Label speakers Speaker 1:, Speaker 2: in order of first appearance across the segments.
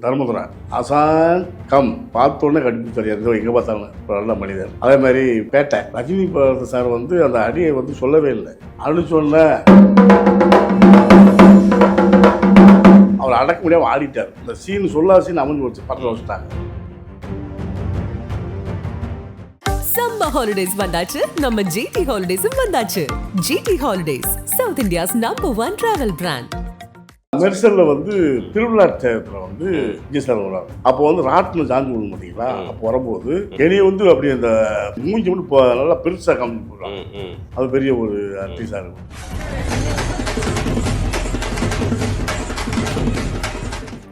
Speaker 1: தர்மதுரா Azan come. பார்த்த உடனே கடிப்பு தெரியாது எங்கே பார்த்தாலும் நல்ல மனிதர். அதே மாதிரி பேட்டை. ரஜினி பா- சார் வந்து அந்த அடியை வந்து சொல்லவே இல்லை. அப்படின்னு சொன்ன. அவர் அடக்க முடியாமல் ஆடிட்டார். இந்த சீன் சொல்லா சீன் அமைஞ்சு வச்சு பக்கத்தில் வச்சுட்டாங்க.
Speaker 2: ஹாலிடேஸ் வந்தாச்சு. நம்ம ஜிடி ஹாலிடேஸும் வந்தாச்சு. GT holidays south India's number one travel brand
Speaker 1: மெர்சல்ல வந்து திருவிழா தேட்டத்தில் வந்து விஜய் சார் வர்றாங்க அப்போ வந்து ராட்டினம் சாஞ்சு விடும் பார்த்தீங்களா அப்போ வரும்போது என்னைய வந்து அப்படி அந்த மூஞ்சி மட்டும் நல்லா பெருசாக காமிச்சு போடுறாங்க. அது பெரிய ஒரு ஆர்டிஸ்டாக இருக்கும்.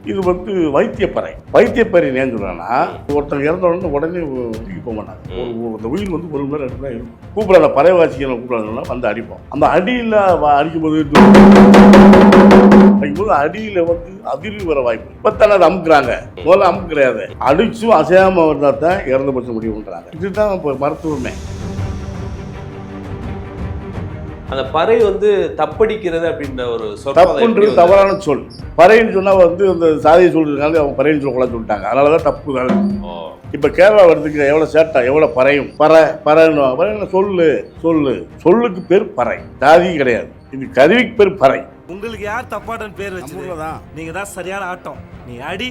Speaker 1: இது வந்து வைத்தியப்பறை. வைத்தியப்பறை சொல்றேன்னா ஒருத்தர் இறந்த உடனே உடனே தூக்கி போக மாட்டாங்க அந்த உயிர் வந்து ஒரு மணி நேரம் இருக்கும். கூப்பிட அந்த பறைவாசிகளை கூப்பிடாங்கன்னா வந்து அடிப்போம். அந்த அடியில் அடிக்கும்போது அடிக்கும்போது அடியில் வந்து அதிர்வு வர வாய்ப்பு இப்போ தானே அதை அமுக்குறாங்க. முதல்ல அமுக்கு கிடையாது அடிச்சும் அசையாமல் இருந்தால் தான் இறந்து பட்சம் முடிவுன்றாங்க இதுதான் இப்போ மருத்துவமே.
Speaker 3: அந்த பறை வந்து தப்படிக்கிறது அப்படின்ற ஒரு
Speaker 1: தப்புன்றது தவறான சொல். பறைன்னு சொன்னா வந்து அந்த சாதியை சொல்றதுனால அவங்க பறைன்னு சொல்லக்கூடாது சொல்லிட்டாங்க. அதனால தான் தப்பு தானே இப்போ கேரளா வரதுக்கு எவ்வளோ சேட்டா எவ்வளோ பறையும்? பறை பறைன்னு பறைன்னு சொல்லு சொல்லு. சொல்லுக்கு பேர் பறை. ஜாதி கிடையாது. இது கருவிக்கு பேர் பறை.
Speaker 4: உங்களுக்கு யார் தப்பாட்டன் பேர் வச்சது?
Speaker 1: தான்
Speaker 4: நீங்க தான் சரியான ஆட்டம். நீ அடி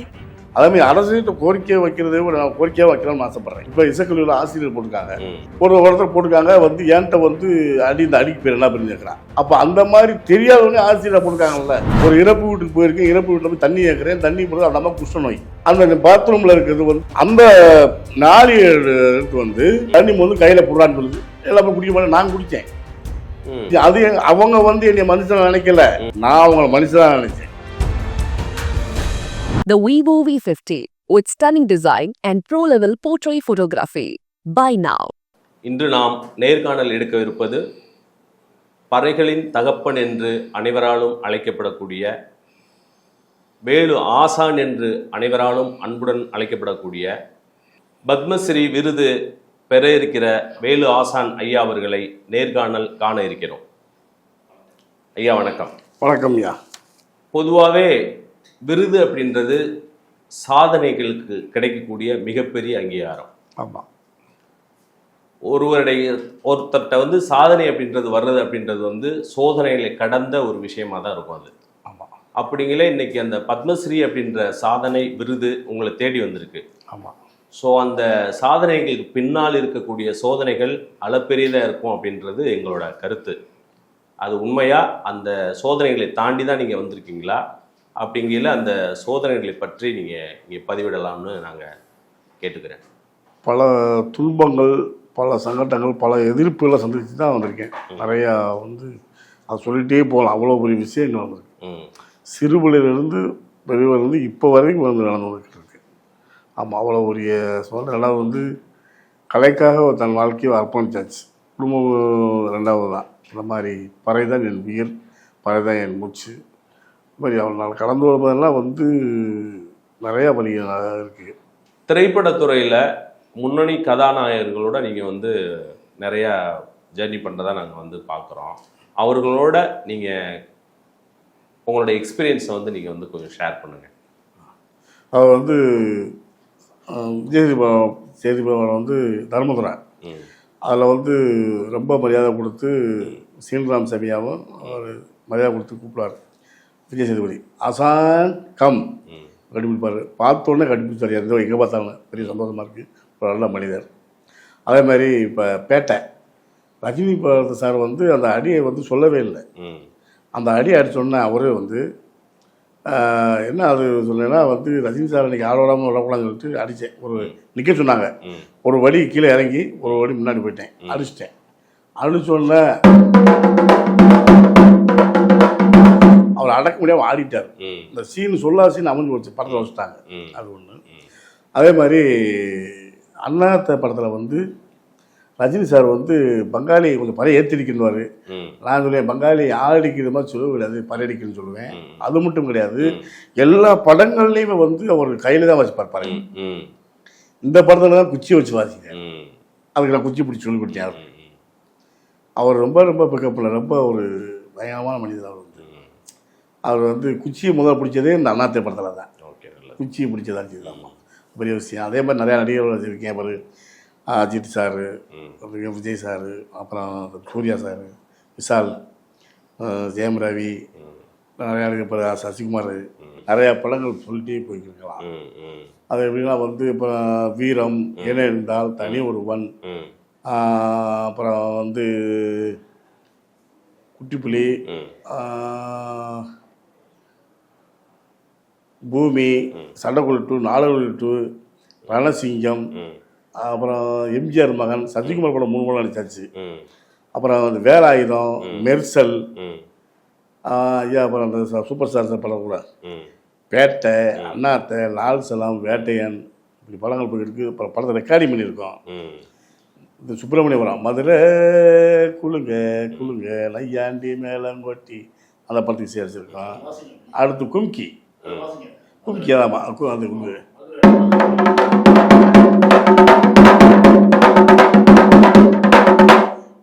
Speaker 1: அதே மாதிரி அரசுகிட்ட கோரிக்கையை வைக்கிறது கோரிக்கையாக வைக்கணும்னு ஆசைப்படுறேன். இப்போ இசைக்கல்லூரில் ஆசிரியர் போட்டிருக்காங்க. ஒரு ஒருத்தர் போட்டிருக்காங்க வந்து என்கிட்ட வந்து அடி இந்த அடிக்கு பேர் என்ன பண்ணி கேட்குறான் அப்போ அந்த மாதிரி தெரியாதவங்க ஆசிரியர் போட்டிருக்காங்கல்ல. ஒரு இறப்பு வீட்டுக்கு போயிருக்கேன் இறப்பு வீட்டில் போய் தண்ணி கேட்குறேன் தண்ணி போடுறது அந்த அம்மா குஷ்ட நோய். அந்த பாத்ரூமில் இருக்கிறது வந்து அந்த நாளிட்டு வந்து தண்ணி வந்து கையில் போடுறான்னு சொல்லுது. எல்லாமே குடிக்க மாட்டேன் நான் குடித்தேன். அது அவங்க வந்து என்னை மனுஷனா நினைக்கல. நான் அவங்கள மனுஷனா நினைச்சேன்.
Speaker 2: The Vivo V50 with stunning design and pro-level portrait photography. Buy now.
Speaker 3: இன்று நாம் நேர்காணல் எடுக்கவிருப்பது பறைகளின் தகப்பன் என்று அனைவராலும் அழைக்கப்படக்கூடிய வேலு ஆசான் என்று அனைவராலும் அன்புடன் அழைக்கப்படக்கூடிய பத்மஸ்ரீ விருது பெற இருக்கிற வேலு ஆசான் ஐயா அவர்களை நேர்காணல் காண இருக்கிறோம் ஐயா வணக்கம்
Speaker 1: வணக்கம் ஐயா
Speaker 3: பொதுவாகவே விருது அப்படின்றது சாதனைகளுக்கு கிடைக்கக்கூடிய மிகப்பெரிய அங்கீகாரம்.
Speaker 1: ஆமாம்
Speaker 3: ஒருவருடைய ஒருத்தர்கிட்ட வந்து சாதனை அப்படின்றது வர்றது அப்படின்றது வந்து சோதனைகளை கடந்த ஒரு விஷயமா தான் இருக்கும் அது.
Speaker 1: ஆமாம்
Speaker 3: அப்படிங்களே இன்னைக்கு அந்த பத்மஸ்ரீ அப்படின்ற சாதனை விருது உங்களை தேடி வந்திருக்கு.
Speaker 1: ஆமாம்
Speaker 3: ஸோ அந்த சாதனைகளுக்கு பின்னால் இருக்கக்கூடிய சோதனைகள் அளப்பெரியதாக இருக்கும் அப்படின்றது எங்களோட கருத்து. அது உண்மையா? அந்த சோதனைகளை தாண்டி தான் நீங்கள் வந்திருக்கீங்களா? அப்படிங்கையில் அந்த சோதனைகளை பற்றி நீங்கள் இங்கே பதிவிடலாம்னு நாங்கள் கேட்டுக்கிறேன்.
Speaker 1: பல துன்பங்கள் பல சங்கடங்கள் பல எதிர்ப்புகளை சந்திச்சு தான் வந்திருக்கேன். நிறையா வந்து அது சொல்லிகிட்டே போகலாம். அவ்வளோ பெரிய விஷயங்கள் வந்திருக்கு. சிறுபிள்ளையிலிருந்து பெரியவர்லேருந்து இப்போ வரைக்கும் வந்து நடந்து இருக்கு. ஆமாம் அவ்வளோ பெரிய சோதனை. ரெண்டாவது வந்து கலைக்காக தன் வாழ்க்கையை அர்ப்பணிச்சாச்சு. குடும்பம் ரெண்டாவது தான். இந்த மாதிரி பறை தான் என் உயிர் பறை தான் என் மூச்சு. மாதிரி அவள் நான் கடந்து வரும்போதெல்லாம் வந்து நிறையா வழிகள் இருக்குது
Speaker 3: திரைப்படத்துறையில் முன்னணி கதாநாயகர்களோட நீங்கள் வந்து நிறையா ஜேர்னி பண்ணுறதா நாங்கள் வந்து பார்க்குறோம் அவர்களோட நீங்கள் உங்களோட எக்ஸ்பீரியன்ஸை வந்து நீங்கள் வந்து கொஞ்சம் ஷேர் பண்ணுங்கள்
Speaker 1: அவர் வந்து விஜயதீபம் சேதிபவன் வந்து தர்மதுரா
Speaker 3: ம்.
Speaker 1: அதில் வந்து ரொம்ப மரியாதை கொடுத்து சீன்ராம் சபியாவும் அவர் மரியாதை கொடுத்து கூப்பிடுவார். விஜய் சேதுபதி. அசான் கம். கண்டுபிடிப்பார். பார்த்த உடனே கண்டுபிடிச்சார் எந்த எங்கே பார்த்தாலும் பெரிய சந்தோஷமாக இருக்குது ஒரு நல்ல மனிதர். அதே மாதிரி இப்போ பேட்டை. ரஜினி பா- சார் வந்து அந்த அடியை வந்து சொல்லவே இல்லை. அந்த அடி அடிச்சோடனே அவரே வந்து என்ன அது சொன்னேன்னா வந்து ரஜினி சார் இன்னைக்கு ஆளோடாமல் விடக்கூடாதுன்னு சொல்லிட்டு அடித்தேன் ஒரு நிற்க சொன்னாங்க. ஒரு வடி கீழே இறங்கி ஒரு வடி முன்னாடி போயிட்டேன். அடிச்சிட்டேன். அடிச்சோடனே அவர் அடக்க முடியாமல் ஆடிட்டார். இந்த சீன் சொல்லா சீன் அமைஞ்சு போச்சு படத்தில் வச்சுட்டாங்க. அது ஒன்று அதே மாதிரி அண்ணாத்த படத்தில் வந்து ரஜினி சார் வந்து பங்காளி கொஞ்சம் பறைய ஏற்றிருக்கின்றாரு நான் சொல்லுவேன் பங்காளி ஆடிக்கிற மாதிரி சொல்ல கிடையாது பறையடிக்கணும்னு சொல்லுவேன். அது மட்டும் கிடையாது. எல்லா படங்கள்லையுமே வந்து அவர் கையில் தான் வச்சுப்பார் பறை.
Speaker 3: ம். ம்.
Speaker 1: இந்த படத்தில் தான் குச்சியை வச்சு வாசிங்க
Speaker 3: ம்.
Speaker 1: அதுக்கு நான் குச்சி பிடிச்சி சொல்லி கொடுத்தேன். அவர் ரொம்ப ரொம்ப பிக்கப்பில் ரொம்ப ஒரு பயங்கரமான மனிதர் அவர். அவர் வந்து குச்சியை முதல்ல பிடிச்சதே இந்த அண்ணாத்தை படத்தில் தான்.
Speaker 3: ஓகே
Speaker 1: குச்சியை பிடிச்சதா செய்தாமா பெரிய விஷயம். அதே மாதிரி நிறையா நடிகர்கள் வச்சுருக்கேன் பாரு. அஜித் சாரு அப்புறம் விஜய் சாரு அப்புறம் சூர்யா சாரு விஷால் ஜெயம் ரவி நிறையா இருக்கு இப்போ சசிகுமார். நிறையா படங்கள் சொல்லிட்டே போய்க்கிருக்கலாம்
Speaker 3: ம் ம்.
Speaker 1: அது எப்படின்னா வந்து இப்போ வீரம் என இருந்தால் தனி ஒருவன். அப்புறம் வந்து குட்டிப்புலி பூமி சண்டைக்குழு டூ நாலுகுழு டூ ரணசிங்கம்
Speaker 3: ம்.
Speaker 1: அப்புறம் எம்ஜிஆர் மகன் சசிகுமார் படம் மூணு படம் நடிச்சாச்சு.
Speaker 3: ம்.
Speaker 1: அப்புறம் வந்து வேலாயுதம் மெர்சல் ஐயா அப்புறம் அந்த ச- சூப்பர் ஸ்டார் படம் கூட.
Speaker 3: ம்.
Speaker 1: பேட்டை அண்ணாத்தை லால் சலாம் வேட்டையன் இப்படி படங்கள் போயிருக்கு அப்புறம் படத்தை ரெக்கார்டிங் பண்ணியிருக்கோம்.
Speaker 3: ம்.
Speaker 1: இந்த சுப்பிரமணியபுரம் மதுரை குளுங்க குளுங்க நையாண்டி மேலங்கொட்டி அந்த படத்துக்கு சேர்த்துருக்கோம். அடுத்து கும்கி. கும்கி ஆமாம் அந்த கும்கி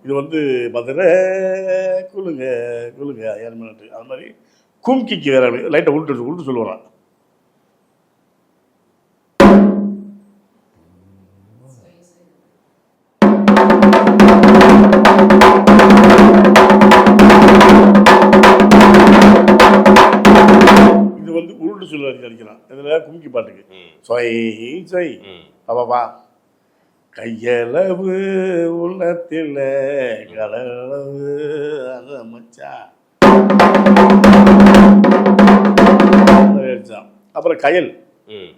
Speaker 1: இது வந்து பார்த்தீங்கன்னா குழுங்க குழுங்க ஏழு மினிட்டு அது மாதிரி கும்கிக்கு வேற லைட்டை உருட்டு உருட்டு சொல்லுவான் கும்கி பாட்டுக்கு. சொய் சொய்.
Speaker 3: ம்.
Speaker 1: பாப்பா கையளவு உள்ளத்தில் கடலளவு அது மச்சான். அப்புறம் கயல்.
Speaker 3: ம்.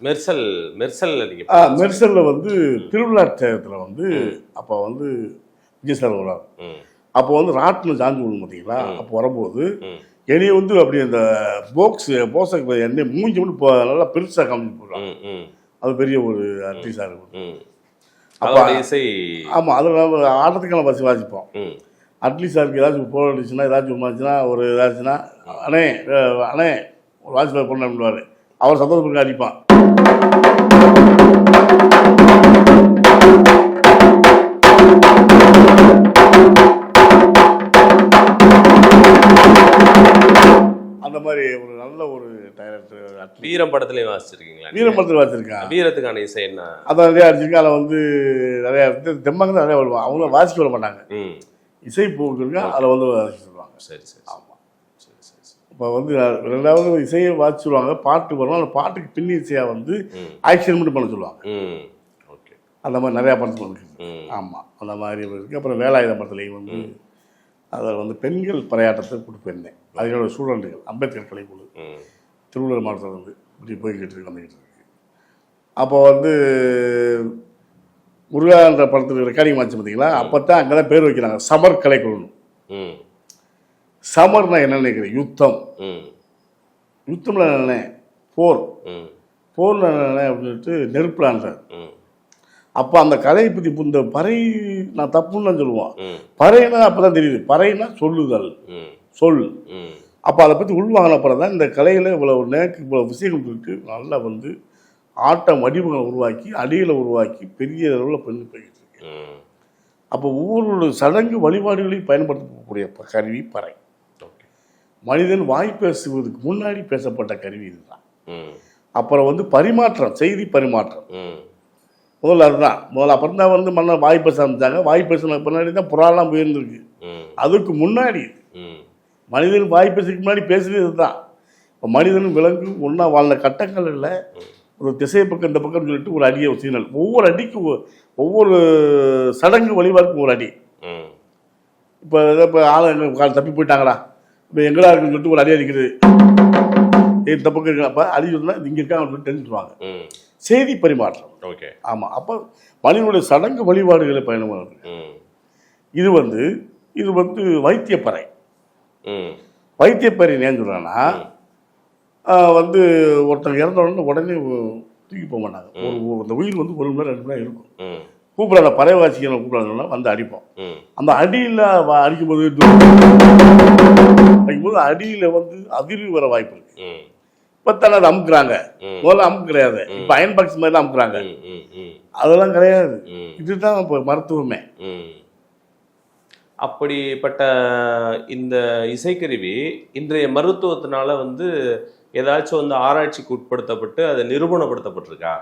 Speaker 3: மெர்சல் மெர்சல்
Speaker 1: ஆ மெர்சலில் வந்து திருவிழா தேரத்தில் வந்து அப்போ வந்து விஜய் சார் வராரு
Speaker 3: ம்.
Speaker 1: அப்போ வந்து ராட்டினம் சாஞ்சு விடும் பார்த்தீங்களா அப்போ வரும்போது என்னைய வந்து அப்படி அந்த போக்ஸ் போசக்கு எண்ணெய் மூஞ்சி மட்டும் நல்லா பெருசாக காமிச்சு போடுறாங்க அது பெரிய ஒரு ஆர்டிஸ்டாக இருக்கும்.
Speaker 3: அதோட இசை.
Speaker 1: ஆமாம் அதில் நம்ம ஆட்டத்துக்கான பஸ் வாசிப்போம். அட்லீஸ்ட் சாருக்கு ஏதாச்சும் அடிச்சுன்னா ஏதாச்சும் உமாச்சுன்னா ஒரு ஏதாச்சுன்னா அண்ணே அண்ணே ஒரு வாட்ச்மேன் பொண்ணு அப்படின்வார் அவர் சந்தோஷப்பட்டு அடிப்பான். மாதிரி ஒரு நல்ல ஒரு டைரக்டர்
Speaker 3: வீரம் படத்துலயும் வாசிச்சிருக்கீங்களா? நீங்க?
Speaker 1: வீரப்படத்தில் வச்சிருக்கான்
Speaker 3: வீரத்துக்கான இசை என்ன?
Speaker 1: அதை நிறையா அடிச்சிருக்கேன் அதில் வந்து நிறையா தெம்மாங்க நிறையா வருவான் அவங்க வாசிக்க வர மாட்டாங்க. இசை போக்குங்க அதில் வந்து வாசிக்க சொல்லுவாங்க.
Speaker 3: சரி சரி
Speaker 1: ஆமாம்
Speaker 3: சரி சரி
Speaker 1: இப்போ வந்து ரெண்டாவது இசையை வாசிச்சுருவாங்க பாட்டு வரும் அந்த பாட்டுக்கு பின்னி இசையாக வந்து ஆக்ஷன் மட்டும் பண்ண சொல்லுவாங்க. அந்த மாதிரி நிறையா படத்தில் இருக்குது ஆமாம் அந்த மாதிரி இருக்குது அப்புறம் வேலாயுத படத்துலையும் வந்து அதில் வந்து பெண்கள் பறையாட்டத்தை கூட்டு போயிருந்தேன். அதனோட ஸ்டூடெண்ட்டுகள் அம்பேத்கர் கலைக்குழு திருவள்ளூர் மாவட்டத்தில் வந்து இப்படி போய்கிட்டு இருக்கு வந்துக்கிட்டு இருக்கு. அப்போ வந்து முருகான்ற படத்துக்கு ரெக்கார்டிங் ஆச்சு பார்த்தீங்களா? அப்போ தான் அங்கே தான் பேர் வைக்கிறாங்க. சமர் கலைக்குழு
Speaker 3: ம்.
Speaker 1: சமர்னா என்ன நினைக்கிறேன் யுத்தம்.
Speaker 3: ம்.
Speaker 1: யுத்தம்ல என்ன போர். போர்ல என்ன அப்படின்ட்டு நெருப்புலான்றார்
Speaker 3: ம்.
Speaker 1: அப்போ அந்த கலையை பற்றி இந்த பறை நான் தப்புன்னு தான் சொல்லுவான். பறைனா அப்போ தான் தெரியுது. பறைனா சொல்லுதல். சொல். அப்போ அதை பற்றி உள்வாங்கின அப்புறம் தான் இந்த கலையில் இவ்வளோ நேக்கு இவ்வளோ விஷயங்கள் இருக்கு. நல்லா வந்து ஆட்ட வடிவங்களை உருவாக்கி அடிகளை உருவாக்கி பெரிய அளவில் பண்ணி போய்கிட்டு இருக்கு. அப்போ ஒவ்வொரு சடங்கு வழிபாடுகளையும் பயன்படுத்தக்கூடிய கருவி பறை. மனிதன் வாய் பேசுவதற்கு முன்னாடி பேசப்பட்ட கருவி இதுதான். அப்புறம் வந்து பரிமாற்றம் செய்தி பரிமாற்றம். முதல்ல அதுதான். முதல்ல அப்புறம் தான் வந்து மன்னர் வாய் பேச ஆரம்பிச்சாங்க. வாய் பேசின பின்னாடி தான் புறாலாம் போயிருந்துருக்கு அதுக்கு முன்னாடி மனிதன் வாய் பேசுறதுக்கு முன்னாடி பேசுறது இதுதான். இப்போ மனிதனும் விலங்கு ஒன்றா வாழ்ந்த கட்டங்கள் இல்லை ஒரு திசை பக்கம் இந்த பக்கம் சொல்லிட்டு ஒரு அடியை சீனல். ஒவ்வொரு அடிக்கு ஒவ்வொரு சடங்கு வழிபாடுக்கும் ஒரு அடி. இப்போ இப்போ ஆள் தப்பி போயிட்டாங்களா? இப்போ எங்கடா இருக்குன்னு சொல்லிட்டு ஒரு அடி அடிக்கிறது இந்த பக்கம் இருக்கா அப்போ அடி சொன்னா இங்கே இருக்காங்க சொல்லிட்டு தெரிஞ்சுருவாங்க. செய்தி பரிமாற்றம்.
Speaker 3: ஓகே.
Speaker 1: ஆமாம் அப்போ மனிதனுடைய சடங்கு வழிபாடுகளை பயணம்
Speaker 3: ம்.
Speaker 1: இது வந்து இது வந்து வைத்தியப்பறை. வைத்தியப்பறை ஏன் சொல்கிறேன்னா வந்து ஒருத்தன் இறந்த உடனே உடனே தூக்கி போக மாட்டாங்க. ஒரு அந்த உயிர் வந்து ஒரு மணி நேரம் ரெண்டு மணி நேரம் இருக்கும். கூப்பிடாத பறவை வாசிக்கிறவங்க கூப்பிடாங்கன்னா வந்து அடிப்போம். அந்த அடியில் அடிக்கும்போது அடிக்கும்போது அடியில் வந்து அதிர்வு வர வாய்ப்பு இருக்கு.
Speaker 3: ம்
Speaker 1: இப்போ தானே அதை அமுக்குறாங்க. முதல்ல அமுக்கு கிடையாது இப்போ அயன் பாக்ஸ் மாதிரி தான் அமுக்குறாங்க. அதெல்லாம் கிடையாது. இதுதான் இப்போ மருத்துவமே.
Speaker 3: அப்படிப்பட்ட இந்த இசைக்கருவி இன்றைய மருத்துவத்தினால வந்து ஏதாச்சும் வந்து ஆராய்ச்சிக்கு உட்படுத்தப்பட்டு அது நிரூபணப்படுத்தப்பட்டிருக்கா?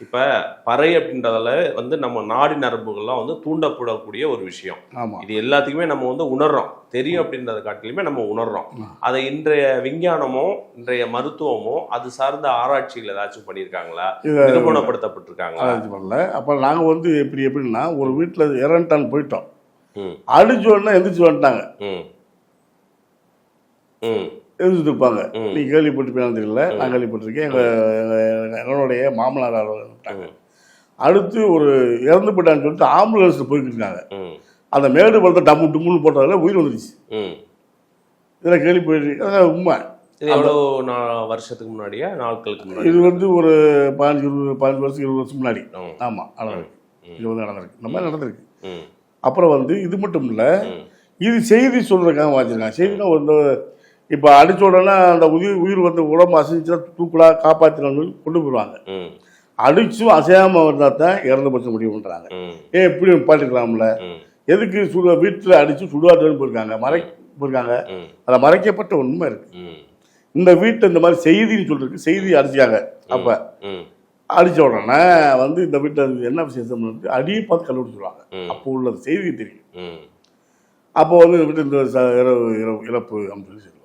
Speaker 3: இப்ப பறை அப்படின்றதால வந்து நம்ம நாடி நரம்புகள்லாம் வந்து தூண்டப்படக்கூடிய ஒரு விஷயம். இது எல்லாத்துக்குமே நம்ம வந்து உணர்றோம். தெரியும் அப்படின்றத காட்டிலுமே நம்ம உணர்றோம். அதை இன்றைய விஞ்ஞானமோ இன்றைய மருத்துவமோ அது சார்ந்த ஆராய்ச்சிகள் ஏதாச்சும் பண்ணியிருக்காங்களா? நிரூபணப்படுத்தப்பட்டிருக்காங்களா?
Speaker 1: பண்ணல. அப்போ நாங்கள் வந்து எப்படி எப்படின்னா ஒரு வீட்டில் இறந்துட்டான்னு போயிட்டோம்.
Speaker 3: ம்.
Speaker 1: அடிச்சு உடனே எந்திரிச்சு வந்துட்டாங்க. இருப்பாங்க
Speaker 3: ம்.
Speaker 1: நீ கேள்விப்பட்டிருப்பீங்க தெரியல நான் கேள்விப்பட்டிருக்கேன். எங்கள் எங்களுடைய மாமனார் வந்துட்டாங்க
Speaker 3: ம்.
Speaker 1: அடுத்து ஒரு இறந்து போயிட்டான்னு சொல்லிட்டு ஆம்புலன்ஸில் போய்கிட்டு இருக்காங்க. அந்த மேடு பழத்தை டம்மு டும்முன்னு போட்டதில் உயிர் வந்துருச்சு.
Speaker 3: ம்.
Speaker 1: இதில் கேள்விப்பட்டிருக்கேன் அதான் உண்மை.
Speaker 3: நா- வருஷத்துக்கு முன்னாடியா? நாட்களுக்கு முன்னாடி
Speaker 1: இது வந்து ஒரு பதினஞ்சு இருபது பதினஞ்சு வருஷம் இருபது வருஷம் முன்னாடி. ஆமாம் நடந்திருக்கு. இது வந்து நடந்திருக்கு. இந்த மாதிரி நடந்திருக்கு. அப்புறம் வந்து இது மட்டும் இல்லை இது செய்தி சொல்றதுக்காக வச்சிருக்காங்க செய்தினா வந்து இப்போ அடிச்ச உடனே அந்த உயிர் உயிர் வந்து உடம்பு அசைஞ்சுன்னா தூக்குலா காப்பாற்றினு கொண்டு போயிடுவாங்க. அடிச்சும் அசையாமல் வந்தால் தான் இறந்து பட்சம் முடியும்ன்றாங்க
Speaker 3: ம்.
Speaker 1: ஏன் இப்படி பாட்டுக்கலாம்ல
Speaker 3: ம்.
Speaker 1: எதுக்கு சுடு வீட்டில் அடித்து சுடுகாட்டுன்னு போயிருக்காங்க மறை போயிருக்காங்க. அதில் மறைக்கப்பட்ட உண்மை இருக்கு.
Speaker 3: ம்.
Speaker 1: இந்த வீட்டை இந்த மாதிரி செய்தின்னு சொல்லிருக்கு செய்தி அடிச்சாங்க அப்போ. அடிச்ச உடனே வந்து இந்த வீட்டில் என்ன விசேஷம் அடியை பார்த்து கண்டுபிடிச்சு சொல்லுவாங்க. அப்போ உள்ளது செய்தி தெரியும். அப்போ வந்து இந்த வீட்டு இந்த இரவு இரவு இழப்பு அப்படின்னு சொல்லி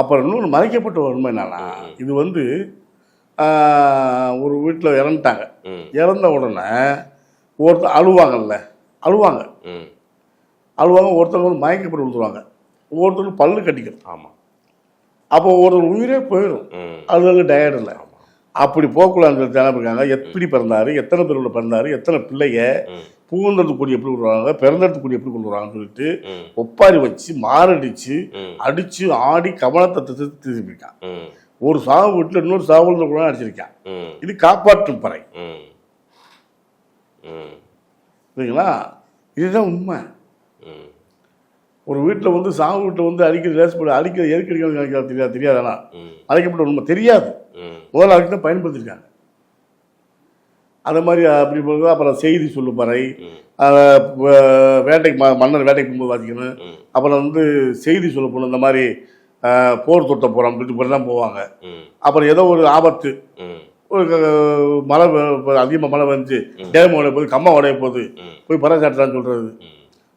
Speaker 1: அப்புறம் இன்னொன்று மறைக்கப்பட்ட உண்மை என்னன்னா இது வந்து ஒரு வீட்டில் இறந்துட்டாங்க. இறந்த உடனே ஒருத்தர் அழுவாங்கல்ல அழுவாங்க. அழுவாங்க ஒருத்தவங்க வந்து மயக்கப்பட்டு விழுந்துருவாங்க. ஒருத்தருக்கு பல்லு கட்டிக்கணும்
Speaker 3: ஆமாம்
Speaker 1: அப்போ ஒருத்தர் உயிரே போயிடும் அது டயர்டு இல்லை. அப்படி போகக்கூடாதுன்னு சொல்லி இருக்காங்க எப்படி பிறந்தாரு எத்தனை பேர் உள்ள பிறந்தாரு எத்தனை பிள்ளைங்க
Speaker 3: ம்
Speaker 1: பூந்தெடுத்து கூடி எப்படி கொண்டு வராங்க பிறந்தெடுத்து கூடி எப்படி கொண்டு வராங்கன்னு சொல்லிட்டு ஒப்பாரி வச்சு மாரடிச்சு அடிச்சு ஆடி கமலத்தை திருப்பியிருக்கான் ஒரு சாவு வீட்டில் இன்னொரு சாவு கூட அடிச்சிருக்கான் இது காப்பாற்றும் பறை சரிங்களா இதுதான் உண்மை ஒரு வீட்டில் வந்து சாவு வீட்டில் வந்து அடிக்கிறது லேசப்பட அடிக்கிறது எனக்கு தெரியாது தெரியாதானா
Speaker 3: ம்
Speaker 1: அழைக்கப்பட்ட உண்மை தெரியாது முதல்ல அதுக்கு தான் பயன்படுத்தியிருக்காங்க அந்த மாதிரி அப்படி பண்ணுவோம் அப்புறம் செய்தி சொல்லும் பறை. வேட்டைக்கு ம- மன்னர் வேட்டைக்கு போகும்போது வாசிக்கணும். அப்புறம் வந்து செய்தி சொல்ல போகணும். இந்த மாதிரி போர் தொட்ட போகிறோம் அப்படின்ட்டு தான் போவாங்க. அப்புறம் ஏதோ ஒரு ஆபத்து. ஒரு மழை அதிகமாக மழை வந்துச்சு டேம் உடைய போகுது கம்மா உடைய போகுது போய் பறை சாட்டுறான்னு சொல்கிறது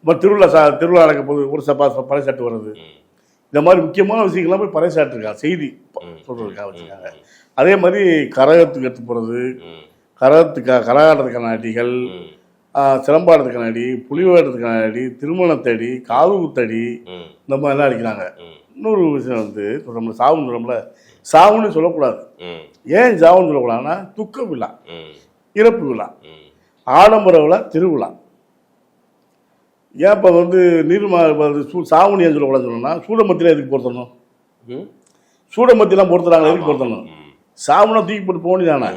Speaker 1: இப்போ திருவிழா சா திருவிழா நடக்க போது ஒரு சப்பா பறை சாட்டு வர்றது. இந்த மாதிரி முக்கியமான விஷயங்கள்லாம் போய் பறை செய்தி சொல்கிறதுக்காக வச்சுருக்காங்க. அதே மாதிரி கரகத்துக்கு எடுத்து போகிறது கரகத்துக்காக கரகாட்டத்துக்கான அடிகள் சிலம்பாட்டத்துக்கான அடி புலிவேட்டத்துக்கான அடி திருமணத்தடி காது குத்தடி இந்த மாதிரிலாம் அடிக்கிறாங்க. இன்னொரு விஷயம் வந்து சொல்கிறோம்ல சாவுன்னு சொல்கிறோம்ல சாவுன்னு சொல்லக்கூடாது. ஏன் சாவுன்னு சொல்லக்கூடாதுன்னா துக்க விழா இறப்பு விழா ஆடம்பர விழா திருவிழா. ஏன் இப்போ வந்து நீர்மா இப்ப அது சூ சாவுன்னு ஏன் சொல்லக்கூடாதுன்னு சொன்னா சூடமத்தியில் எதுக்கு பொருத்தணும் சூடமத்திலாம் பொறுத்துறாங்க எதுக்கு பொருத்தணும் சாவுனா தூக்கி போட்டு போக தானே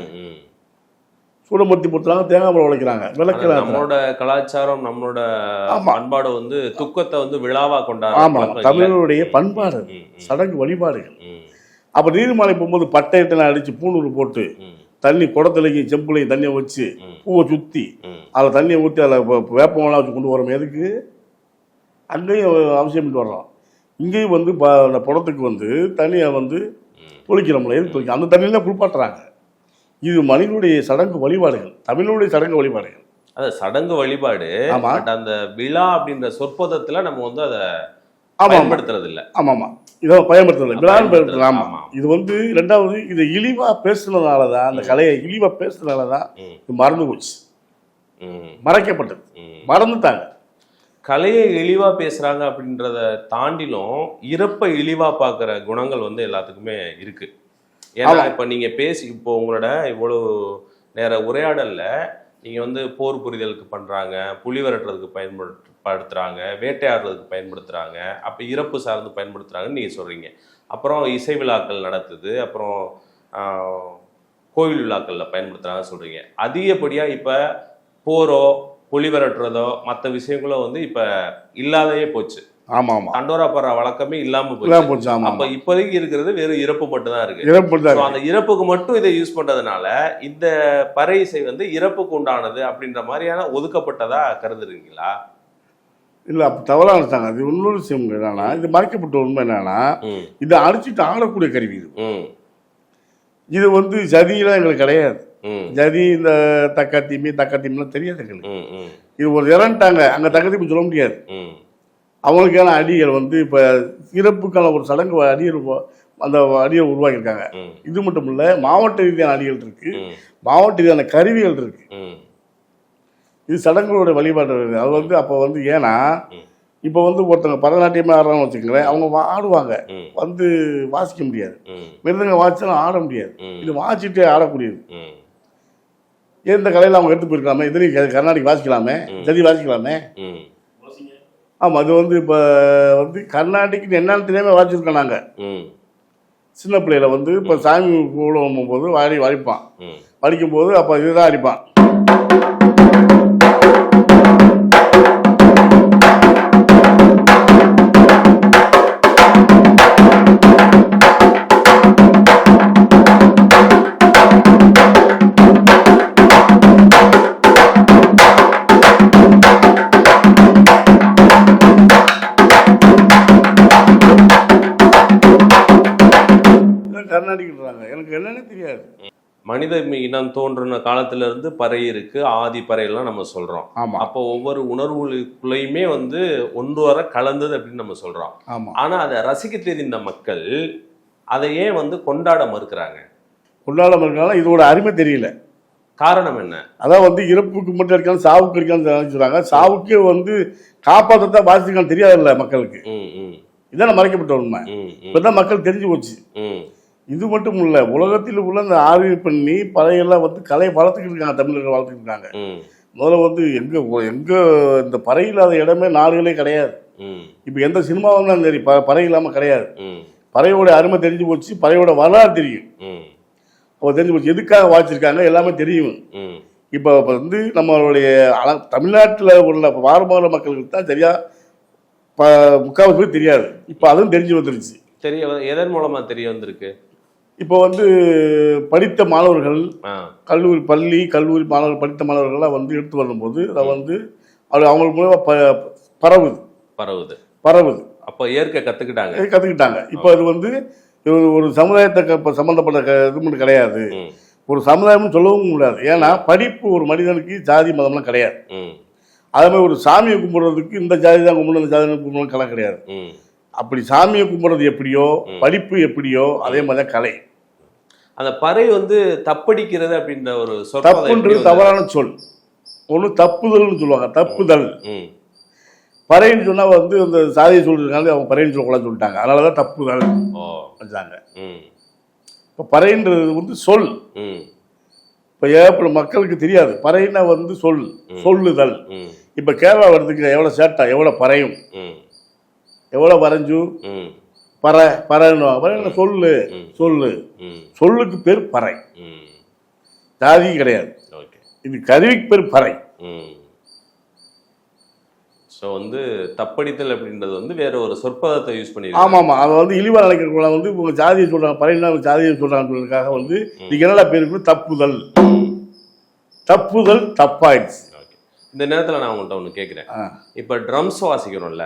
Speaker 3: ம்
Speaker 1: சூடமத்தி பொறுத்துறாங்க தேங்காய் பழம் உழைக்கிறாங்க விளக்கெல்லாம்
Speaker 3: நம்மளோட கலாச்சாரம் நம்மளோட. பண்பாடு வந்து துக்கத்தை வந்து விழாவா
Speaker 1: ஆமாம்
Speaker 3: கொண்டாடுறாங்க
Speaker 1: தமிழருடைய பண்பாடு. சடங்கு வழிபாடுகள். அப்போ நீர்மலை போகும்போது பட்டையட்டெல்லாம் அடித்து பூணூறு போட்டு தண்ணி குடத்துலையும் செம்புலையும் தண்ணியை வச்சு. பூவை சுற்றி அதில் தண்ணியை ஊற்றி அதில் வேப்பமெல்லாம் வச்சு கொண்டு வரோம் எதுக்கு? அங்கேயும் அவசியம் பண்ணிட்டு வர்றோம். இங்கேயும் வந்து ப அந்த புடத்துக்கு வந்து தண்ணியை வந்து. தொளிக்கிறோம்ல. எதுக்கு தொளிக்க? அந்த தண்ணியில் குளிப்பாட்டுறாங்க. இது மனிதனுடைய சடங்கு வழிபாடுகள் தமிழனுடைய சடங்கு வழிபாடுகள்.
Speaker 3: அது சடங்கு வழிபாடு
Speaker 1: ஆமா.
Speaker 3: பட் அந்த விழா அப்படின்ற சொற்பதத்துல நம்ம வந்து அதை பயன்படுத்துறது இல்ல
Speaker 1: ஆமாம் ஆமாம் இதை பயன்படுத்தலை விழான்னு
Speaker 3: பயன்படுத்தல.
Speaker 1: பயன்படுத்தலாம்
Speaker 3: ஆமா.
Speaker 1: இது வந்து ரெண்டாவது இதை இழிவாக பேசுனதுனால தான் அந்த கலையை இழிவாக பேசுனதுனால தான். இது மறந்து போச்சு. மறைக்கப்பட்டது. மறந்துட்டாங்க.
Speaker 3: கலையை இழிவா பேசுறாங்க அப்படின்றத தாண்டிலும் இறப்பை இழிவா பார்க்குற குணங்கள் வந்து எல்லாத்துக்குமே இருக்கு. ஏன்னா. இப்ப நீங்க பேசி இப்போ உங்களோட இவ்வளவு நேர உரையாடல்ல நீங்க வந்து போர் புரிதலுக்கு பண்றாங்க புலி விரட்டுறதுக்கு பயன்படுத்துறாங்க வேட்டையாடுறதுக்கு பயன்படுத்துறாங்க அப்ப இறப்பு சார்ந்து பயன்படுத்துறாங்கன்னு நீங்க சொல்றீங்க. அப்புறம் இசை விழாக்கள் நடத்துது அப்புறம் கோவில் விழாக்கள்ல பயன்படுத்துறாங்கன்னு சொல்றீங்க. அதிகப்படியா இப்ப போரோ புலி விரட்டுறதோ மற்ற விஷயங்களோ வந்து இப்ப இல்லாதையே போச்சு.
Speaker 1: ஆமாம். ஆமாம்
Speaker 3: தண்டோரா படுற வழக்கமே இல்லாம
Speaker 1: இல்லாம
Speaker 3: போச்சு
Speaker 1: ஆமாம்.
Speaker 3: அப்ப இப்போதைக்கு இருக்கிறது வெறும் இறப்பு மட்டும் தான் இருக்கு.
Speaker 1: இறப்பு தான்
Speaker 3: அந்த இறப்புக்கு மட்டும் இதை யூஸ் பண்றதுனால இந்த பறை இசை வந்து இறப்புக்கு உண்டானது அப்படின்ற மாதிரியான ஒதுக்கப்பட்டதா கருதுறீங்களா?
Speaker 1: இல்லை அப்போ தவறாக நினைச்சாங்க அது இன்னொரு விஷயம் என்னன்னா இது மறைக்கப்பட்ட உண்மை என்னன்னா இதை அடிச்சுட்டு ஆடக்கூடிய கருவி இது. இது வந்து ஜதியெல்லாம் எங்களுக்கு கிடையாது. ஜதி இந்த தக்காத்தீமி தக்காத்தீமிலாம் தெரியாது எங்களுக்கு. இது ஒரு இறந்துட்டாங்க. அங்கே தக்கத்தீமி சொல்ல முடியாது. அவங்களுக்கான அடிகள் வந்து இப்போ இறப்புக்கான ஒரு சடங்கு உருவா- அந்த அடியை உருவாக்கியிருக்காங்க. இது மட்டும் இல்லை மாவட்ட ரீதியான அடிகள் இருக்கு. மாவட்ட ரீதியான கருவிகள் இருக்கு. இது சடங்குகளோட வழிபாடு அது வந்து அப்போ வந்து ஏன்னா. இப்போ வந்து ஒருத்தவங்க பரதநாட்டியமே ஆடுறாங்கன்னு வச்சுக்கங்களேன் அவங்க ஆடுவாங்க. வந்து வாசிக்க முடியாது. மிருதங்க வாசிச்சாலும் ஆட முடியாது. இது வாசிச்சுட்டே ஆடக்கூடியது. இந்த கலையில் அவங்க எடுத்து போயிருக்கலாமே? இதுலேயும் கர்நாடிக் வாசிக்கலாமே? ஜதி வாசிக்கலாமே? ஆமாம் அது வந்து இப்போ வந்து கர்நாடிக் என்னன்னு தெரியாமல் வாசிச்சிருக்கோம் நாங்கள் சின்ன பிள்ளையில வந்து இப்போ சாமி கூட போகும்போது வாடி வலிப்பான் வலிக்கும் போது அப்போ இதுதான் அடிப்பான்.
Speaker 3: மனித இனம் தோன்றின காலத்துல இருந்து பறை இருக்கு ஆதி பறையெல்லாம் நம்ம சொல்றோம். அப்போ ஒவ்வொரு உணர்வுகளுக்குள்ளேயுமே வந்து ஒன்று வர கலந்தது அப்படின்னு நம்ம சொல்றோம். ஆனா அதை ரசிக்க தெரிந்த மக்கள் அதை ஏன் வந்து கொண்டாட மறுக்கிறாங்க.
Speaker 1: கொண்டாடாம இருக்காங்க இதோட அருமை தெரியல.
Speaker 3: காரணம் என்ன?
Speaker 1: அதான் வந்து இறப்புக்கு மட்டும் இருக்காங்க சாவுக்கு இருக்கான்னு நினைச்சுறாங்க சாவுக்கே வந்து காப்பாற்றத்தான் வாசிக்கான்னு தெரியாதுல்ல மக்களுக்கு. இதான் மறைக்கப்பட்ட உண்மை. இப்பதான் மக்கள் தெரிஞ்சு போச்சு. இது மட்டும் இல்ல உலகத்தில் உள்ள இந்த ஆய்வு பண்ணி பறையெல்லாம் வந்து கலையை வளர்த்துக்கிட்டு இருக்காங்க தமிழர்கள் வளர்த்துக்கிட்டு இருக்காங்க. முதல்ல வந்து எங்க எங்க இந்த பறை இல்லாத இடமே நாடுகளே கிடையாது. இப்போ எந்த சினிமாவும் இருந்தாலும் சரி பறை இல்லாமல் கிடையாது. பறையோட அருமை தெரிஞ்சு போச்சு பறையோட வரலாறு தெரியும். அப்போ தெரிஞ்சு போச்சு எதுக்காக வாசிச்சிருக்காங்க எல்லாமே தெரியும். இப்போ இப்போ வந்து நம்மளுடைய அல தமிழ்நாட்டில் உள்ள பாரம்பரிய மக்களுக்கு தான் சரியா ப முக்கால்வாசி தெரியாது. இப்போ அதுவும் தெரிஞ்சு வந்துருச்சு.
Speaker 3: தெரிய எதன் மூலமா தெரிய வந்திருக்கு?
Speaker 1: இப்போ வந்து படித்த மாணவர்கள் கல்லூரி பள்ளி கல்லூரி மாணவர்கள் படித்த மாணவர்கள்லாம் வந்து எடுத்து வரும்போது அதை வந்து அது அவங்களுக்கு மூலமாக ப பரவுது.
Speaker 3: பரவுது.
Speaker 1: பரவுது.
Speaker 3: அப்போ ஏற்க கத்துக்கிட்டாங்க.
Speaker 1: இது கற்றுக்கிட்டாங்க இப்போ அது வந்து ஒரு சமுதாயத்தை இப்ப சம்மந்தப்பட்ட இது மட்டும் கிடையாது. ஒரு சமுதாயம்னு சொல்லவும் முடியாது. ஏன்னா படிப்பு ஒரு மனிதனுக்கு ஜாதி மதம்லாம் கிடையாது. அதே மாதிரி ஒரு சாமியை கும்பிடுறதுக்கு இந்த ஜாதி தான் கும்பிடணும் இந்த ஜாதி கும்பிடணும் கலை கிடையாது. அப்படி சாமியை கும்பிடுறது எப்படியோ. படிப்பு எப்படியோ அதே மாதிரி கலை.
Speaker 3: அந்த பறை வந்து தப்படிக்கிறது அப்படின்ற ஒரு
Speaker 1: தப்புன்றது? தவறான சொல். ஒன்று தப்புதல்னு சொல்லுவாங்க தப்புதல். பறைன்னு சொன்னா வந்து அந்த சாதியை சொல்றதுனால அவங்க பறைன்னு சொல்லக்கூடாதுன்னு சொல்லிட்டாங்க. அதனால தான் தப்புதல் வச்சாங்க. இப்போ பறைன்றது வந்து சொல். இப்போ ஏற்பட மக்களுக்கு தெரியாது. பறைன்னா வந்து சொல். சொல்லுதல். இப்போ கேரளா வரதுக்கு எவ்வளோ சேட்டா எவ்வளோ பறையும். எவ்வளோ வரைஞ்சு? பறை பறைன்னு பறைன்னு சொல்லு. சொல்லு. சொல்லுக்கு பேர் பறை. ஜாதி கிடையாது.
Speaker 3: ஓகே.
Speaker 1: இது கருவிக்கு பேர் பறை.
Speaker 3: ஸோ வந்து தப்படித்தல் அப்படின்றது வந்து வேற ஒரு சொற்பதத்தை யூஸ் பண்ணிருக்காங்க.
Speaker 1: ஆமாம். ஆமாம் அதை வந்து இழிவாக நினைக்கிறவங்கள வந்து இவங்க ஜாதியை சொல்கிறாங்க பறையினா ஜாதியை சொல்கிறாங்கிறதுக்காக வந்து இதுக்கு என்னடா பேர்? தப்புதல். தப்புதல் தப்பாயிடுச்சு.
Speaker 3: இந்த நேரத்தில் நான் உங்கள்கிட்ட ஒன்று கேட்குறேன் இப்போ ட்ரம்ஸ் வாசிக்கிறோம்ல.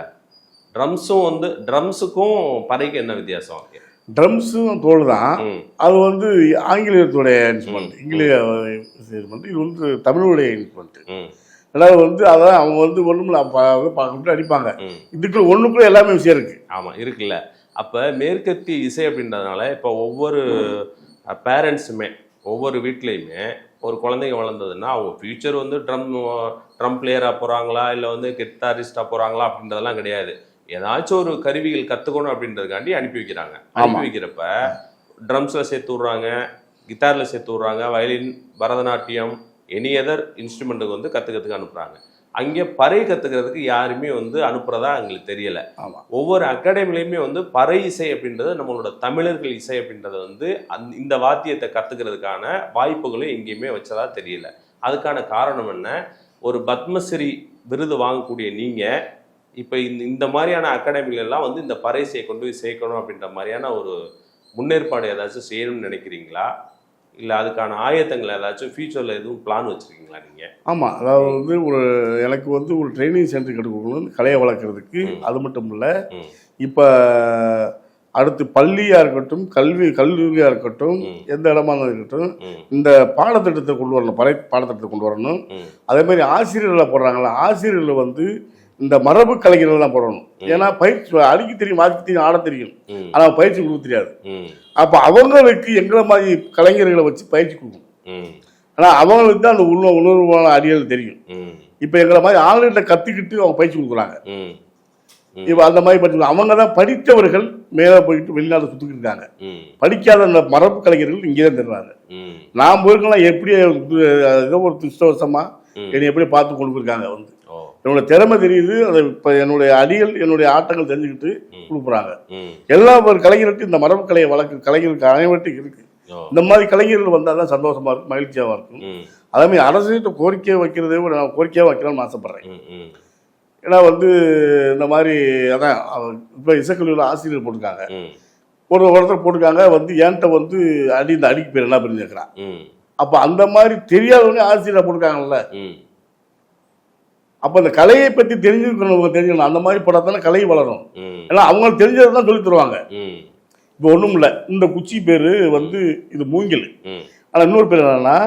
Speaker 3: ட்ரம்ஸும் வந்து ட்ரம்ஸுக்கும் பறைக்கு என்ன வித்தியாசம்
Speaker 1: ட்ரம்ஸும் தோல் தான் அது வந்து ஆங்கிலேயத்துடைய இன்ஸ்ட்ருமெண்ட் இங்கிலீஷ இன்ஸ்ட்ருமெண்ட் இது வந்து தமிழுடைய இன்ஸ்ட்ருமெண்ட் ரெண்டாவது வந்து அதான் அவங்க வந்து ஒன்றும் பார்க்க அடிப்பாங்க.
Speaker 3: ம்.
Speaker 1: இதுக்கு ஒன்றுக்குள்ள எல்லாமே விஷயம் இருக்கு.
Speaker 3: ஆமாம் இருக்குல்ல. அப்போ மேற்கத்திய இசை அப்படின்றதுனால இப்போ ஒவ்வொரு பேரண்ட்ஸுமே ஒவ்வொரு வீட்லேயுமே ஒரு குழந்தைங்க வளர்ந்ததுன்னா அவங்க ஃப்யூச்சர் வந்து ட்ரம் ட்ரம் பிளேயராக போகிறாங்களா இல்லை வந்து கிட்டாரிஸ்டாக போகிறாங்களா அப்படின்றதெல்லாம் கிடையாது. ஏதாச்சும் ஒரு கருவிகள் கற்றுக்கணும் அப்படின்றதுக்காண்டி அனுப்பி வைக்கிறாங்க. அனுப்பி. வைக்கிறப்ப ட்ரம்ஸில் சேர்த்து விட்றாங்க கிட்டாரில் சேர்த்து விட்றாங்க வயலின் பரதநாட்டியம் எனி அதர் இன்ஸ்ட்ருமெண்ட்டுக்கு வந்து கற்றுக்கிறதுக்கு அனுப்புகிறாங்க அங்கே பறை கற்றுக்கிறதுக்கு யாருமே வந்து அனுப்புகிறதா எங்களுக்கு தெரியலை. ஒவ்வொரு அகாடமிலையுமே வந்து பறை இசை அப்படின்றது நம்மளோட தமிழர்கள் இசை அப்படின்றது வந்து அந் இந்த வாத்தியத்தை கற்றுக்கிறதுக்கான வாய்ப்புகளும் எங்கேயுமே வச்சதா தெரியல. அதுக்கான காரணம் என்ன? ஒரு பத்மஸ்ரீ விருது வாங்கக்கூடிய நீங்கள் இப்போ இந்த இந்த மாதிரியான அகாடமிகள் எல்லாம் வந்து இந்த பறை இசையை கொண்டு போய் சேர்க்கணும் அப்படின்ற மாதிரியான ஒரு முன்னேற்பாடு ஏதாச்சும் செய்யணும்னு நினைக்கிறீங்களா? இல்லை அதுக்கான ஆயத்தங்கள் ஏதாச்சும் ஃபியூச்சரில் எதுவும் பிளான் வச்சுருக்கீங்களா நீங்கள்
Speaker 1: ஆமாம் அதாவது வந்து ஒரு எனக்கு வந்து ஒரு ட்ரைனிங் சென்டர் கற்றுக் கொடுக்கணும் கலையை வளர்க்குறதுக்கு அது மட்டும் இல்லை. இப்போ அடுத்து பள்ளியாக இருக்கட்டும் கல்வி கல்லூரியாக இருக்கட்டும். எந்த இடமா இருந்தாலும் இருக்கட்டும் இந்த பாடத்திட்டத்தை கொண்டு வரணும் பறை பாடத்திட்டத்தை கொண்டு வரணும். அதே மாதிரி ஆசிரியர்களை போடுறாங்களா ஆசிரியர்களை வந்து இந்த மரபு கலைஞர்கள்லாம் போடணும். ஏன்னா பயிற்சி அடிக்க தெரியும் வாசிக்க தெரியும் ஆட தெரியும். ஆனால் பயிற்சி கொடுக்க தெரியாது. அப்போ அவங்களுக்கு எங்களை மாதிரி கலைஞர்களை வச்சு பயிற்சி கொடுக்கணும்.
Speaker 3: ம்.
Speaker 1: ஆனால் அவங்களுக்கு தான் அந்த உணர்வு உணர்வான அறியல் தெரியும். இப்போ எங்களை மாதிரி ஆன்லைனில் கற்றுக்கிட்டு அவங்க பயிற்சி கொடுக்குறாங்க. இப்போ அந்த மாதிரி பற்றி அவங்க தான் படித்தவர்கள் மேலே போயிட்டு வெளிநாடு சுற்றிக்கிட்டு இருக்காங்க. படிக்காத அந்த மரபு கலைஞர்கள் இங்கே தான் தருவாங்க
Speaker 3: ம்.
Speaker 1: நான் போயிருக்கலாம் எப்படி ஏதோ ஒரு துஷ்டவசமாக. என்னை எப்படி பார்த்து கொண்டு போயிருக்காங்க வந்து. என்னோட திறமை தெரியுது அதை இப்போ என்னுடைய அடிகள் என்னுடைய ஆட்டங்கள் தெரிஞ்சுக்கிட்டு கொடுக்குறாங்க எல்லா ஒரு கலைஞருக்கு இந்த மரபு கலையை வளர்க்க கலைஞருக்கு அனைவருக்கும் இருக்கு. இந்த மாதிரி கலைஞர்கள் வந்தால் தான் சந்தோஷமா இருக்கும் மகிழ்ச்சியாக இருக்கும். அதே மாதிரி அரசுகிட்ட கோரிக்கை வைக்கிறதே ஒரு நான் கோரிக்கையாக வைக்கலாம்னு ஆசைப்பட்றேன். ஏன்னா வந்து இந்த மாதிரி அதான் இப்போ இசைக்கல்லூரியில் ஆசிரியர் போட்டிருக்காங்க. ஒரு ஒருத்தர் போட்டிருக்காங்க வந்து என்கிட்ட வந்து அடி இந்த அடிக்கு பேர் என்ன
Speaker 3: ம்.
Speaker 1: அப்போ அந்த மாதிரி தெரியாதவனே ஆசிரியர் போட்டிருக்காங்கல்ல. அப்போ அந்த கலையை பற்றி தெரிஞ்சுக்கணும் தெரிஞ்சுக்கணும். அந்த மாதிரி போட்டால் தானே கலை வளரும். ஏன்னா அவங்களுக்கு தெரிஞ்சதை தான் சொல்லி தருவாங்க. இப்போ ஒன்றும் இல்லை. இந்த குச்சி பேர் வந்து இது மூங்கில்.
Speaker 3: ம்.
Speaker 1: ஆனால் இன்னொரு பேர் என்னன்னா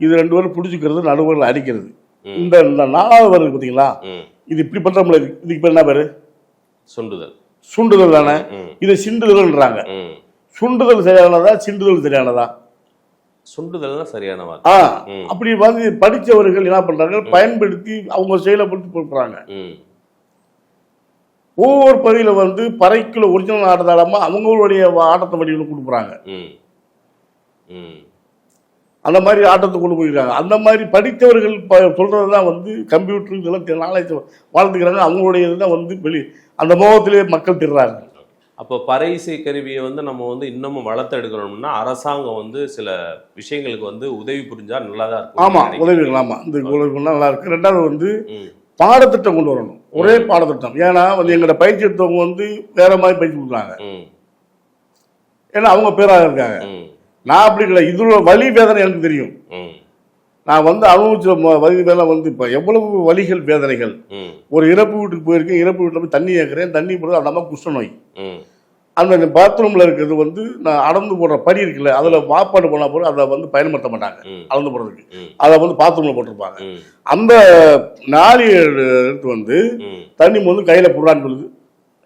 Speaker 1: இது ரெண்டு பேரும் பிடிச்சிக்கிறது நடுவரில் அடிக்கிறது. இந்த இந்த நாலாவது வருது பார்த்தீங்களா இது இப்படி பண்ணுறோம்ல இது- இதுக்கு பேர் என்ன பேர்?
Speaker 3: சுண்டுதல்.
Speaker 1: சுண்டுதல் தானே? இதை சிண்டுதல்ன்றாங்க. சுண்டுதல் சரியானதா சிண்டுதல் சரியானதா?
Speaker 3: சுண்டுதல் தான் சரியான வார்த்தை.
Speaker 1: அப்படி வந்து படித்தவர்கள் என்ன பண்றாங்க? பயன்படுத்தி அவங்க செயலைப்படுத்தி கொடுக்குறாங்க
Speaker 3: ம்.
Speaker 1: ஒவ்வொரு பகுதியில் வந்து பறைக்குள்ள ஒரிஜினல் ஆட்டத்தாடாம அவங்களுடைய ஆட்டத்தை வடிவில் கொடுக்குறாங்க. அந்த மாதிரி ஆட்டத்தை கொண்டு போயிருக்காங்க. அந்த மாதிரி படித்தவர்கள் ப சொல்கிறது தான் வந்து கம்ப்யூட்டர் இதெல்லாம் நாலேஜ் வாழ்ந்துக்கிறாங்க அவங்களுடைய இதுதான் வந்து வெளி அந்த மோகத்திலே மக்கள் திடுறாங்க
Speaker 3: அப்போ பறை இசை கருவியை வந்து நம்ம வந்து இன்னமும் வளர்த்தெடுக்கணும்னா அரசாங்கம் வந்து சில விஷயங்களுக்கு வந்து உதவி புரிஞ்சா நல்லா தான் இருக்கும்
Speaker 1: ஆமாம் உதவிகள் ஆமாம் இந்த உதவி நல்லா இருக்கு. ரெண்டாவது வந்து பாடத்திட்டம் கொண்டு வரணும். ஒரே பாடத்திட்டம். ஏன்னா வந்து எங்களோட பயிற்சி எடுத்தவங்க வந்து வேற மாதிரி பயிற்சி கொடுக்குறாங்க. ஏன்னா அவங்க பேராக இருக்காங்க. நான் அப்படி கிடையாது இதோட வலி வேதனை எனக்கு தெரியும். நான் வந்து அனுபவிச்ச வலி வேலை வந்து இப்போ எவ்வளவு வலிகள் வேதனைகள். ஒரு இறப்பு வீட்டுக்கு போயிருக்கேன் இறப்பு வீட்டில் போய் தண்ணி ஏற்கிறேன் தண்ணி போடுறது அந்த அம்மா குஷ்ட நோய். அந்த பாத்ரூமில் இருக்கிறது வந்து நான் அடர்ந்து போடுற படி இருக்குல்ல அதில் வாப்பாடு போனால் போது அதை வந்து பயன்படுத்த மாட்டாங்க. அளந்து போடுறதுக்கு. அதை வந்து பாத்ரூமில் போட்டிருப்பாங்க. அந்த எடுத்து வந்து தண்ணி வந்து கையில் போடுறான்னு சொல்லுது.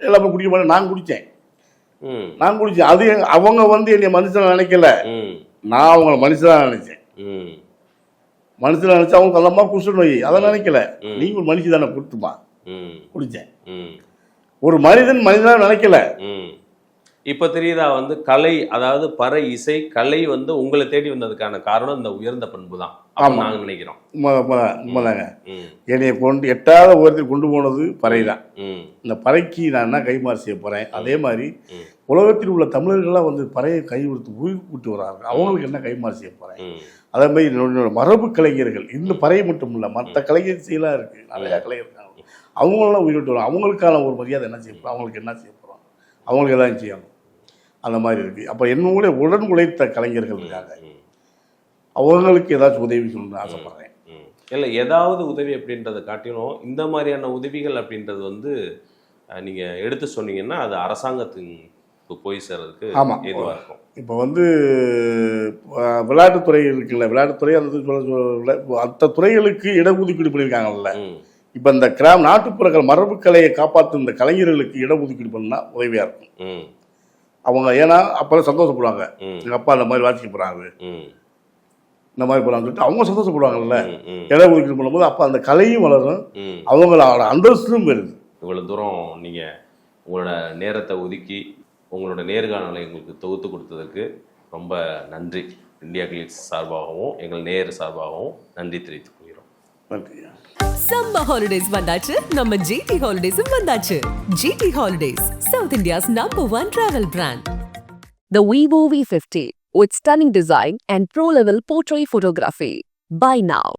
Speaker 1: எல்லாமே குடிக்க மாட்டேன் நான் குடித்தேன் நான் குடித்தேன் அது அவங்க வந்து என்னை மனுஷன் நினைக்கல. நான் அவங்கள மனுஷனாக நினைச்சேன்.
Speaker 3: ம்
Speaker 1: மனுஷனாக நினைச்சா அவங்க அம்மா குஷ்ட நோய். அதை நினைக்கல. நீ ஒரு மனுஷி தானே கொடுத்துமா
Speaker 3: ம்.
Speaker 1: ஒரு மனிதன் மனிதனாக நினைக்கல.
Speaker 3: இப்போ தெரியுதா வந்து கலை அதாவது பறை இசை கலை வந்து உங்களை தேடி வந்ததுக்கான காரணம் இந்த உயர்ந்த பண்பு தான்.
Speaker 1: ஆமா.
Speaker 3: நாங்க நினைக்கிறோம்.
Speaker 1: உண்மைதாங்க என்னைய கொண்டு எட்டாத உயரத்தில் கொண்டு போனது பறை தான். இந்த பறைக்கு நான் என்ன கைமாறு செய்ய போகிறேன் அதே மாதிரி. உலகத்தில் உள்ள தமிழர்கள்லாம் வந்து பறையை கை கொடுத்து உயிர் கூட்டி வராங்க. அவங்களுக்கு என்ன கைமாறு செய்ய போகிறேன் அதே மாதிரி மரபு கலைஞர்கள் இந்த பறை மட்டும் இல்லை மற்ற கலைஞர் செய்யலாம் இருக்குது நிறையா கலைஞர் இருக்காங்க. அவங்களெல்லாம் உயிர் விட்டு வராங்க அவங்களுக்கான ஒரு மரியாதை என்ன செய்ய போகிறோம் அவங்களுக்கு என்ன செய்ய போகிறோம் அவங்களுக்கு எல்லாம் செய்யணும். அந்த மாதிரி இருக்குது அப்போ என்னோட உடன் உழைத்த கலைஞர்கள் இருக்காங்க. அவங்களுக்கு ஏதாச்சும் உதவி சொல்லணும்னு ஆசைப்பட்றேன்.
Speaker 3: இல்ல ஏதாவது உதவி அப்படின்றத காட்டிலும் இந்த மாதிரியான உதவிகள் அப்படின்றது வந்து அஹ், நீங்க எடுத்து சொன்னீங்கன்னா அது அரசாங்கத்துக்கு போய் சேர்றதுக்கு
Speaker 1: ஆமா.
Speaker 3: ஏதுவா இருக்கும்?
Speaker 1: இப்போ வந்து விளையாட்டுத்துறை இருக்குல்ல விளையாட்டுத்துறை அந்த அந்த துறைகளுக்கு இடஒதுக்கீடு பண்ணியிருக்காங்கல்ல. இப்போ இந்த கிராம நாட்டுப்புறங்கள் மரபு கலையை காப்பாற்றும் இந்த கலைஞர்களுக்கு இடஒதுக்கீடு பண்ணா உதவியாக இருக்கும். அவங்க ஏன்னா அப்போதான் சந்தோஷப்படுவாங்க. எங்கள் அப்பா இந்த மாதிரி வாசிக்க போகிறாங்க
Speaker 3: ம்.
Speaker 1: இந்த மாதிரி சொல்லிட்டு அவங்க சந்தோஷப்படுவாங்கல்ல. இடஒதுக்கீடு பண்ணும்போது அப்போ அந்த கலையும் வளரும். அவங்களோட அந்தஸ்தும் பெறுது
Speaker 3: இவ்வளவு தூரம் நீங்க உங்களோட நேரத்தை ஒதுக்கி உங்களோட நேர்காணலை எங்களுக்கு தொகுத்து கொடுத்ததுக்கு ரொம்ப நன்றி. இந்தியா கிளிக்ஸ் சார்பாகவும் எங்கள் நேர் சார்பாகவும் நன்றி தெரிவித்துக் கொள்கிறோம்.
Speaker 1: நன்றி.
Speaker 2: சம்மர் ஹாலிடேஸ் வந்தாச்சு. நம்ம ஜிடி ஹாலிடேஸும் வந்தாச்சு. GT holidays south India's number one travel brand
Speaker 5: The Vivo V50 with stunning design and pro-level portrait photography. Buy now.